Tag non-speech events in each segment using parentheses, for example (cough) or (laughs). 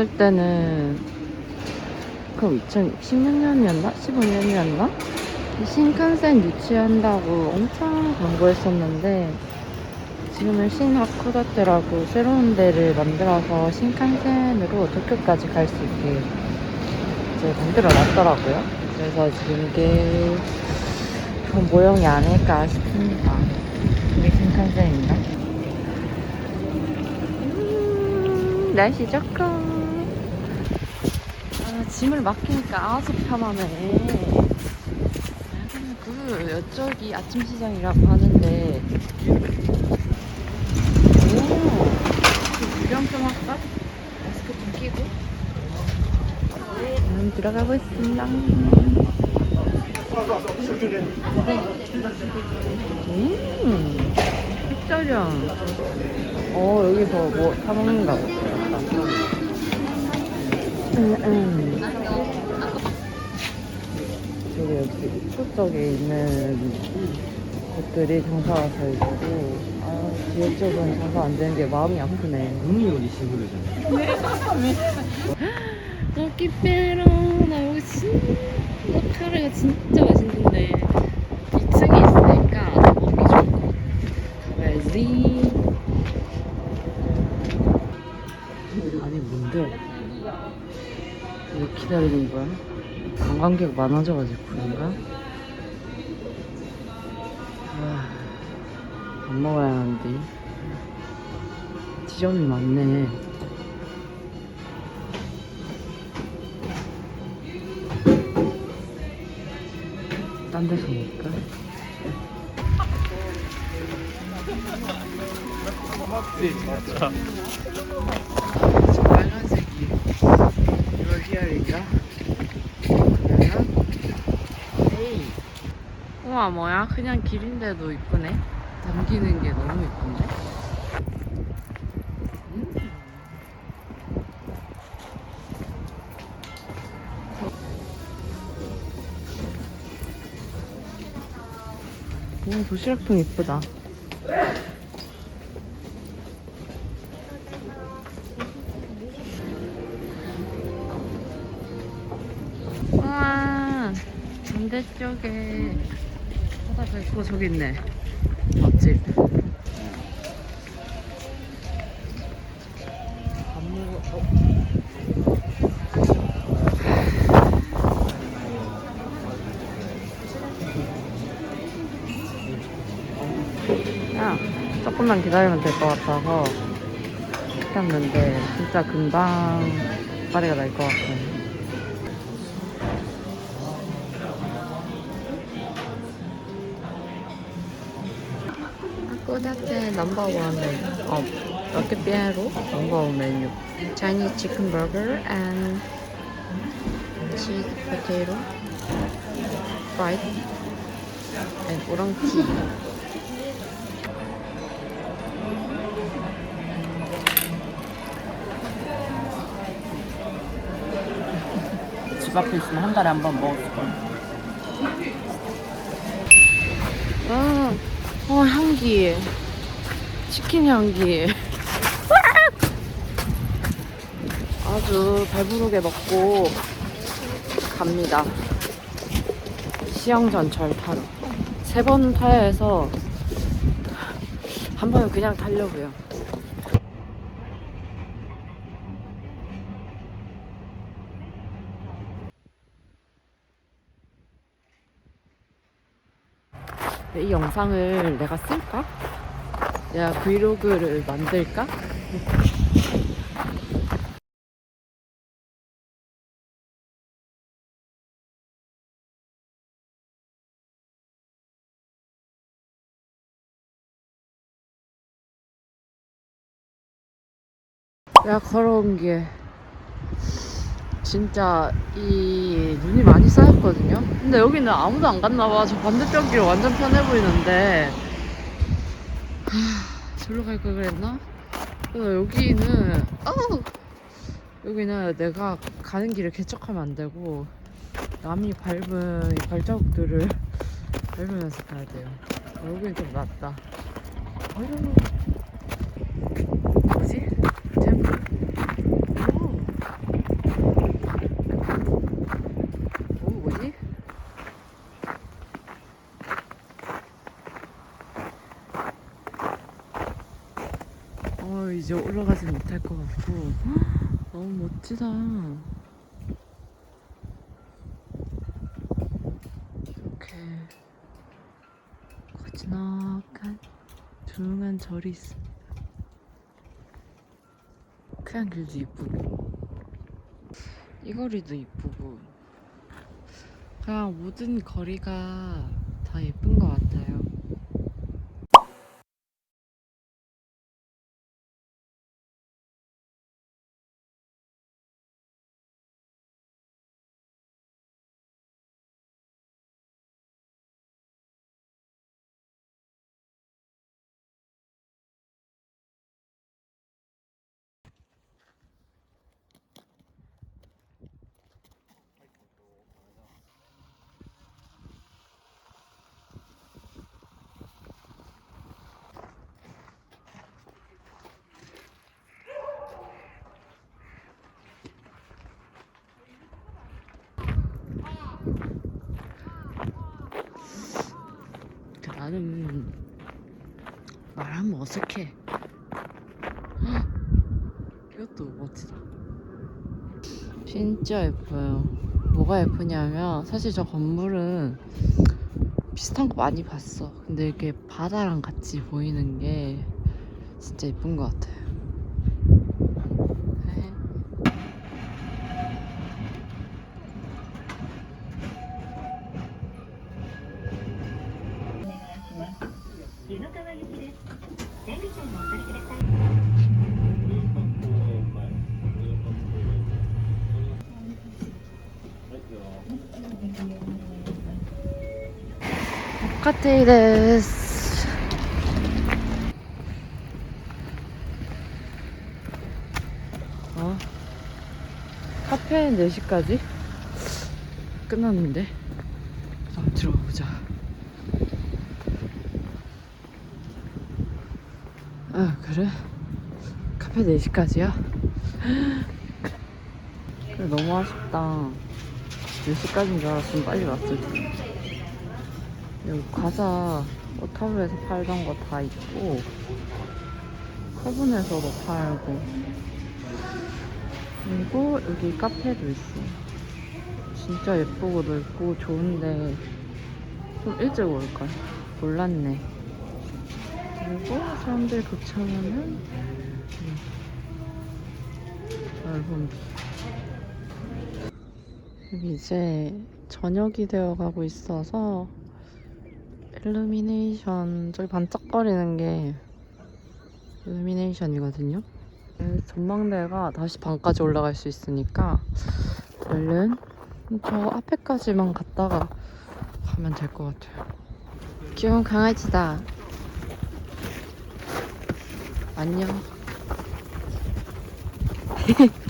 왔을 때는 그럼 2016년이었나? 15년이었나? 신칸센 유치한다고 엄청 광고했었는데 지금은 신하쿠다테라고 새로운 데를 만들어서 신칸센으로 도쿄까지 갈 수 있게 이제 만들어 놨더라고요. 그래서 지금 이게 그런 모형이 아닐까 싶습니다. 이게 신칸센인가? 음, 날씨 좋고 아, 짐을 맡기니까 아주 편하네. 그 이쪽이 아침 시장이라고 하는데 오 유령 좀 할까? 마스크 좀 끼고 음, 들어가고 있습니다. 음, 식자령. 어, 여기서 뭐 사먹는가 보다. 저기 여기 북쪽에 있는 곳들이 장사가 잘 되고, 아, 뒤에 쪽은 장사 안 되는 게 마음이 아프네. 눈이 어디 시골이잖아. 여기 빼라. 나 여기 진짜 카레가 진짜 맛있는데 기다리는 거야? 관광객 많아져가지고 그런가? 아, 밥 먹어야 하는데 지점이 많네. 딴 데서 먹을까? 저 빨간색이 이거 히어리가 그러면 에이 우와 뭐야? 그냥 길인데도 이쁘네. 담기는 게 너무 이쁜데? 음. 오 도시락통 이쁘다 바다 밟고 저기 있네. 맛집. 밥 먹어. 어. 야 조금만 기다리면 될 것 같아서 시켰는데 진짜 금방 파리가 날 것 같아 꼬다테 넘버원 어 삐에로 넘버원 메뉴 Chinese chicken burger and cheese potato fried and oolong tea 집 앞에 있으면 한 달에 한 번 먹었을 거야. 아, 어 향기. 치킨 향기. (laughs) 아주 배부르게 먹고 갑니다. 시영전철 타러. 세 번 타야 해서 (laughs) 한 번은 그냥 타려고요 이 영상을 내가 쓸까? 내가 브이로그를 만들까? 내가 걸어온 게 진짜 이 눈이 많이 쌓였거든요. 근데 여기는 아무도 안 갔나 봐. 저 반대쪽 길 완전 편해 보이는데 하, 저로 갈 걸 그랬나? 그래서 여기는 어우! 여기는 내가 가는 길을 개척하면 안 되고 남이 밟은 이 발자국들을 밟으면서 가야 돼요. 어, 여기는 좀 낫다. 어휴. 뭐지? 템플? 어 이제 올라가지 못할 것 같고. 너무 멋지다. 이렇게 고즈넉한 조용한 절이 있습니다. 그냥 길도 이쁘고 이 거리도 이쁘고 그냥 모든 거리가 다 예쁜 것 같아요 그 나는 말하면 어색해. 헉! (gasps) 이것도 멋지다. 진짜 예뻐요. 뭐가 예쁘냐면 사실 저 건물은 비슷한 거 많이 봤어. 근데 이렇게 바다랑 같이 보이는 게 진짜 예쁜 것 같아요. 카테이 데스. 어? 카페는 4시까지? 끝났는데? 한번 들어가 보자. 아, 그래? 카페 4시까지야? (gasps) 그래, 너무 아쉽다. 4시까지인 줄 알았으면 빨리 왔을 텐데. 여기 과자 오타블에서 팔던 거 다 있고 커븐에서도 팔고. 그리고 여기 카페도 있어 진짜 예쁘고 넓고 좋은데 좀 일찍 올걸 몰랐네. 그리고 사람들 도착하면 넓은 여기 이제 저녁이 되어 가고 있어서 일루미네이션 저기 반짝거리는 게 일루미네이션이거든요. 네, 전망대가 다시 방까지 올라갈 수 있으니까 얼른 저 앞에까지만 갔다가 가면 될 것 같아요. 귀여운 강아지다. 안녕. (laughs)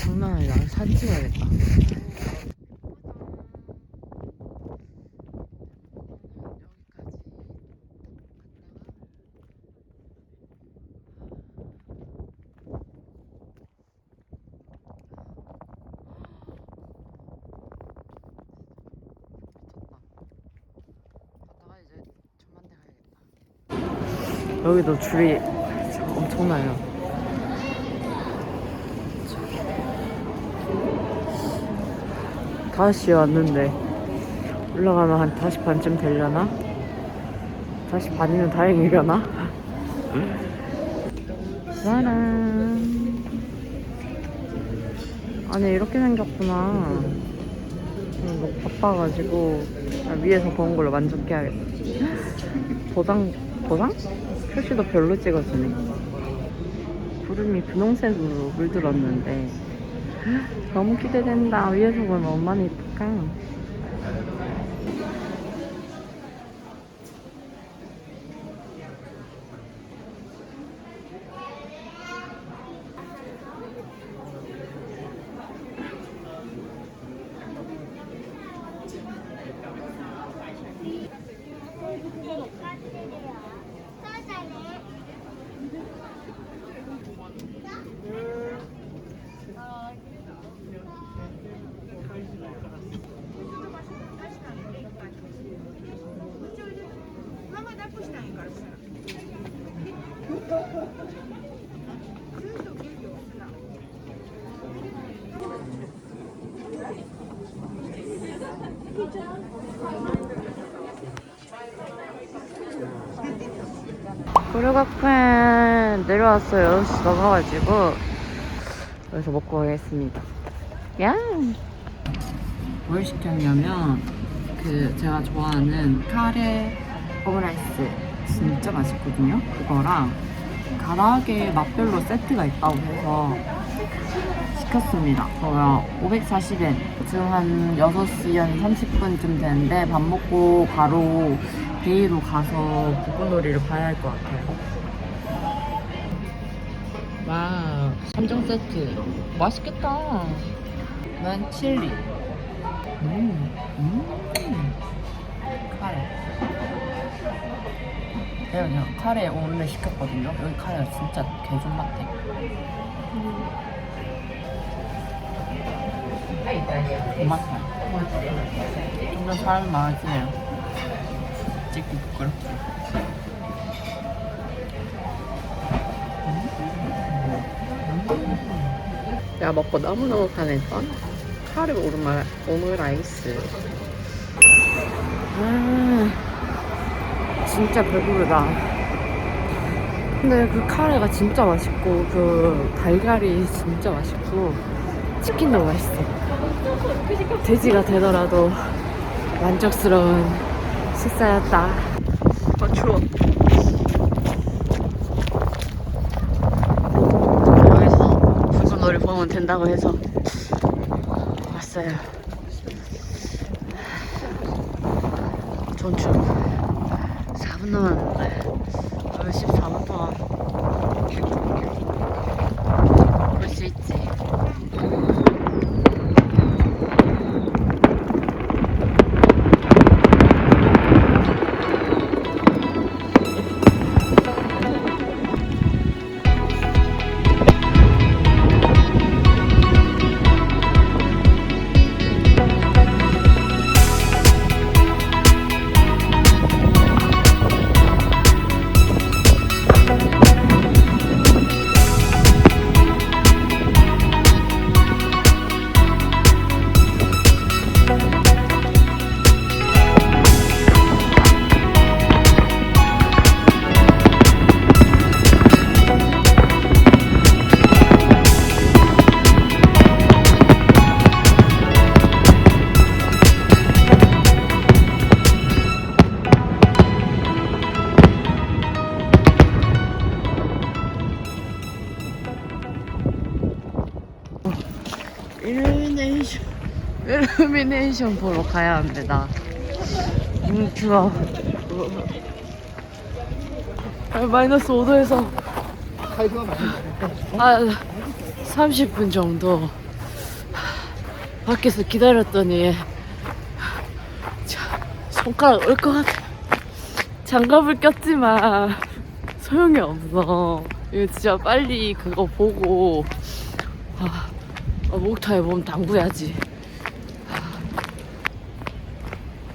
장난 아니다. 사진 찍어야겠다. 여기도 줄이 엄청나요. 다시 왔는데 올라가면 한 5시 반쯤 되려나? 5시 반이면 다행이려나? (laughs) 짜란 아니 이렇게 생겼구나 너무 바빠가지고 위에서 본 걸로 만족해야겠다 (gasps) 도장 도장? 표시도 별로 찍어주네. 구름이 분홍색으로 물들었는데. (gasps) 너무 기대된다. 위에서 보면 얼마나 이쁠까 고려각팬 내려왔어요. 6시 넘어가지고. 여기서 먹고 가겠습니다. 야! 뭘 시켰냐면, 그, 제가 좋아하는 카레 오므라이스. 진짜 맛있거든요? 그거랑, 가라age 맛별로 세트가 있다고 해서 시켰습니다. 저요 540엔. 지금 한 6시 한 30분쯤 되는데 밥 먹고 바로 베이로 가서 부부놀이를 봐야 할 것 같아요. 와, 3종 세트. 맛있겠다. 난 칠리. 음, 음. 카레. 내가 그냥 카레 오늘 시켰거든요. 여기 카레가 진짜 개존맛해. 고맙다. 점점 사람이 많아지네요. 찍기 부끄럽게. 내가 먹고 너무너무 반했던 카레 오르마, 오므라이스. 아, 진짜 배부르다. 근데 그 카레가 진짜 맛있고, 그 달걀이 진짜 맛있고, 치킨도 맛있어. 돼지가 되더라도 만족스러운 식사였다. 아, 추워. 여기서 불꽃놀이 보면 된다고 해서 왔어요. 전출 일루미네이션 보러 가야 합니다. 음 추워. 아, 마이너스 5도에서 아 30분 정도 밖에서 기다렸더니 자, 손가락 올 것 같아. 장갑을 꼈지만 소용이 없어. 이거 진짜 빨리 그거 보고 아, 아, 목타에 몸 담그야지.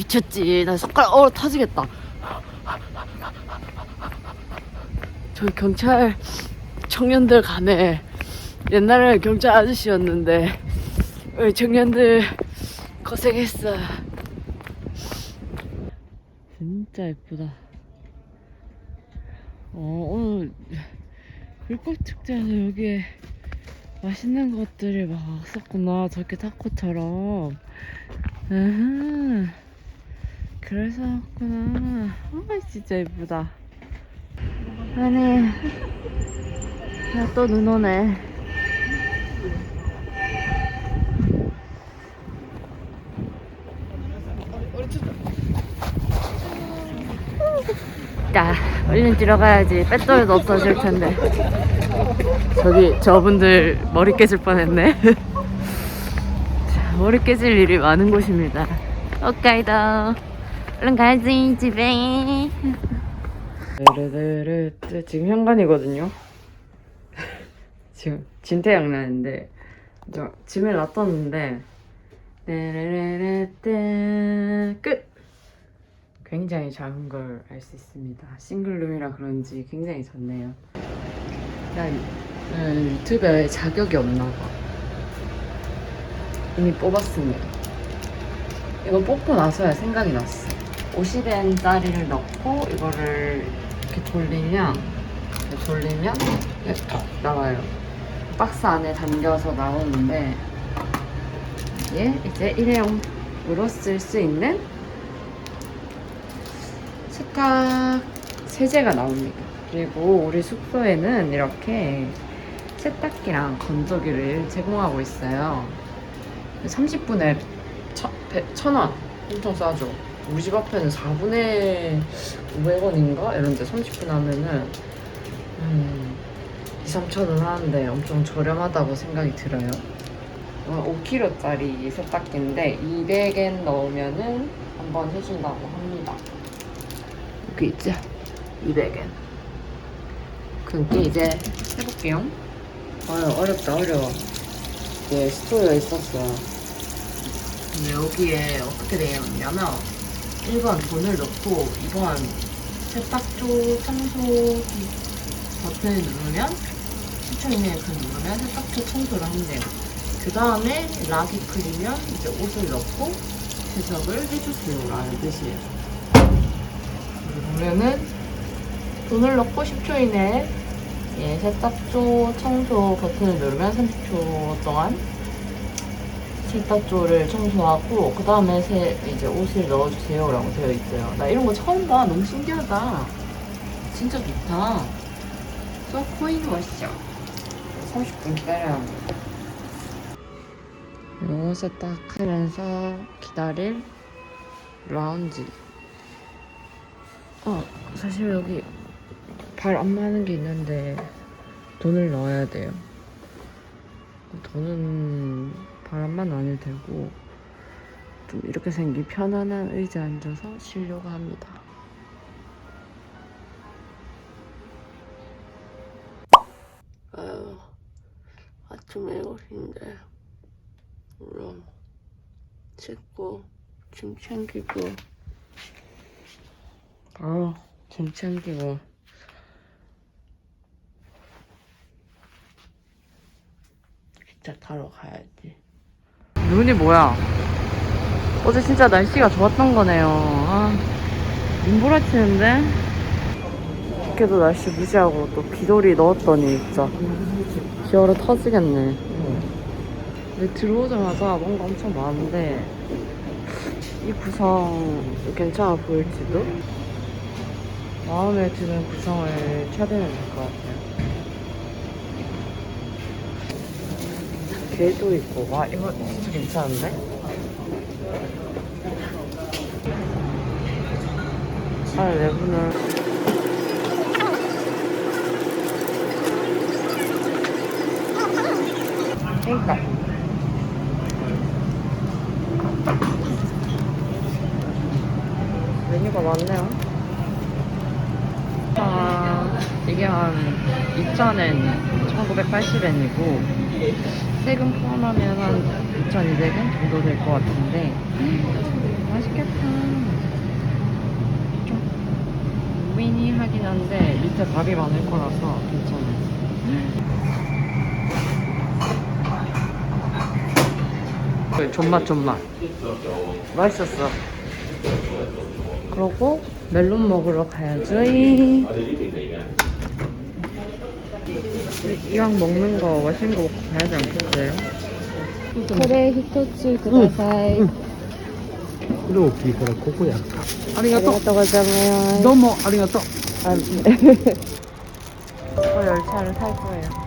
미쳤지. 나 손가락 어 터지겠다. 저 경찰 청년들 가네. 옛날에 경찰 아저씨였는데 우리 청년들 고생했어. 진짜 예쁘다. 어 오늘 불꽃 축제에서 여기에 맛있는 것들이 막 썼구나. 저렇게 타코처럼. 아하. 그래서 왔구나. 아, 진짜 예쁘다. 아니, 야, 또 눈 오네. 자, 얼른 들어가야지. 배터리도 없어질 텐데. 저기 저분들 머리 깨질 뻔했네. (laughs) 자, 머리 깨질 일이 많은 곳입니다. 오카이도 얼른 가야지 집에. 르르르 지금 현관이거든요. (laughs) 지금 진퇴양난인데 저 짐을 놔뒀는데 르르르르 끝. 굉장히 작은 걸 알 수 있습니다. 싱글룸이라 그런지 굉장히 좋네요. 난 음, 유튜브에 자격이 없나 봐. 이미 뽑았습니다. 이거 뽑고 나서야 생각이 났어. 50엔짜리를 넣고 이거를 이렇게 돌리면 이렇게 돌리면 이렇게 톡 나와요. 박스 안에 담겨서 나오는데 이게 이제 일회용으로 쓸 수 있는 세탁 세제가 나옵니다. 그리고 우리 숙소에는 이렇게 세탁기랑 건조기를 제공하고 있어요. 30분에 천원 엄청 싸죠. 우리 집 앞에는 4분에 500원인가? 이런데 30분 하면은 음, 2, 3천 원 하는데 엄청 저렴하다고 생각이 들어요. 5kg짜리 세탁기인데 200엔 넣으면은 한번 해준다고 합니다. 여기 있죠? 200엔. 그러니까 이제 해볼게요. 아유 어렵다 어려워. 예, 스토리가 있었어. 근데 여기에 어떻게 되어 있냐면 1번 돈을 넣고 2번 세탁조 청소기 버튼을 누르면 10초 이내에 그 누르면 세탁조 청소를 한대요. 그 다음에 락이 풀리면 이제 옷을 넣고 세척을 해주세요 라는 뜻이에요. 여기 보면은 돈을 넣고 10초 이내에 예, 세탁조 청소 버튼을 누르면 30초 동안 세탁조를 청소하고 그 다음에 세 이제 옷을 넣어주세요 라고 되어 있어요. 나 이런 거 처음 봐. 너무 신기하다. 진짜 좋다. 써 코인 멋있죠. 30분 기다려야 합니다. 요 세탁하면서 기다릴 라운지. 어, 사실 여기 발 안 마는 게 있는데 돈을 넣어야 돼요. 돈은 바람만 안 해도 되고 좀 이렇게 생긴 편안한 의자에 앉아서 쉬려고 합니다. 아유, 아침 7시인데 물론 씻고 짐 챙기고. 바로 짐 챙기고. 진짜 타러 가야지 눈이 뭐야? 어제 진짜 날씨가 좋았던 거네요. 아, 눈보라치는데? 밖에도 날씨 무시하고 또 비돌이 넣었더니 진짜 기어로 터지겠네. 근데 들어오자마자 뭔가 엄청 많은데 이 구성 괜찮아 보일지도? 마음에 드는 구성을 찾으면 될 것 같아요 개도 있고. 와 이거 진짜 괜찮은데? 아 내부는 그러니까. 메뉴가 많네요. 아 이게 한 2,000엔 1,980엔이고 세금 포함하면 한 2,200엔 정도 될 것 같은데. 맛있겠다. 좀 미니하긴 한데 밑에 밥이 많을 거라서 괜찮아요. 그 존맛 존맛. 맛있었어. 그러고 멜론 먹으러 가야죠 이왕 먹는 거 맛있는 거 먹고 가야지 않겠어요? これ一つください。これ大きいからここやった。ありがとうありがとうございます。どうもありがとう。 아, 네. 저 열차를 탈 거예요